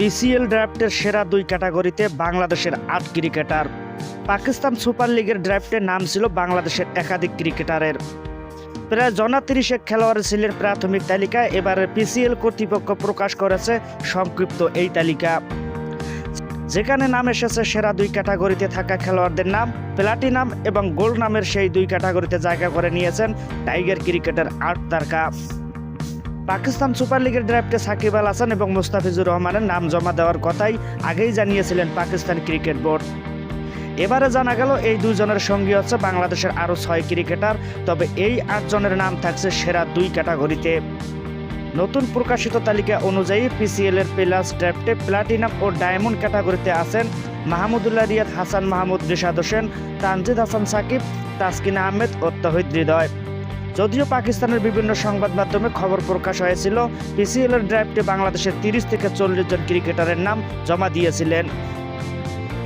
PCL ড্রাফটের সেরা দুই ক্যাটাগরিতে বাংলাদেশের আট ক্রিকেটার। পাকিস্তান সুপার লিগের ড্রাফটে নাম ছিল বাংলাদেশের একাধিক ক্রিকেটারের। প্রায় জনা তিরিশেক খেলোয়াড় ছিলেন প্রাথমিক তালিকা এবারে পিসিএল কর্তৃপক্ষ প্রকাশ করেছে সংক্ষিপ্ত এই তালিকা। যেখানে নাম এসেছে সেরা দুই ক্যাটাগরিতে থাকা খেলোয়াড়দের নাম, প্লাটিনাম এবং গোল্ড নামের সেই দুই ক্যাটাগরিতে জায়গা করে নিয়েছেন টাইগার ক্রিকেটার আট তারকা। পাকিস্তান সুপার লিগের ড্রাফটে সাকিব আল হাসান এবং মুস্তাফিজুর রহমানের নাম জমা দেওয়ার কথাই আগেই জানিয়েছিলেন পাকিস্তান ক্রিকেট বোর্ড। এবারে জানা গেল এই দুজনের সঙ্গী হচ্ছে বাংলাদেশের আরও ছয় ক্রিকেটার, তবে এই আটজনের নাম থাকছে সেরা দুই ক্যাটাগরিতে। নতুন প্রকাশিত তালিকা অনুযায়ী পিসিএল এর প্লাস ড্রাফটে প্লাটিনাম ও ডায়মন্ড ক্যাটাগরিতে আছেন মাহমুদুল্লাহ রিয়াদ, হাসান মাহমুদ, রিশাদ হোসেন, তানজিদ হাসান সাকিব, তাসকিন আহমেদ ও তহিদ হৃদয়। যদিও পাকিস্তানের বিভিন্ন সংবাদ মাধ্যমে খবর প্রকাশ হয়েছিল পিসিএল এর ড্রাফটে বাংলাদেশের তিরিশ থেকে চল্লিশ জন ক্রিকেটারের নাম জমা দিয়েছিলেন।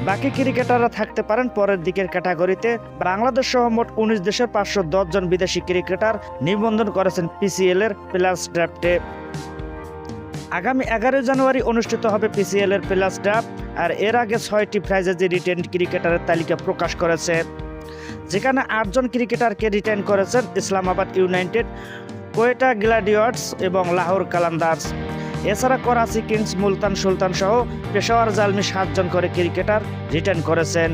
বাকি ক্রিকেটাররা থাকতে পারেন পরের দিকের ক্যাটাগরিতে। বাংলাদেশ সহ মোট উনিশ দেশের পাঁচশো দশ জন বিদেশি ক্রিকেটার নিবন্ধন করেছেন পিসিএল এর প্লাস ড্রাফটে আগামী এগারোই জানুয়ারি অনুষ্ঠিত হবে পিসিএল এর প্লাস ড্রাফট আর এর আগে ছয়টি ফ্রাইজেজি রিটেন ক্রিকেটারের তালিকা প্রকাশ করেছে। যেখানে আটজন ক্রিকেটারকে রিটার্ন করেছেন ইসলামাবাদ ইউনাইটেড, কোয়েটা গ্ল্যাডিয়ার্স এবং লাহোর কালান্দার্স। এছাড়া করাচি কিংস মুলতান সুলতান সহ পেশাওয়ার জালমি সাতজন করে ক্রিকেটার রিটার্ন করেছেন।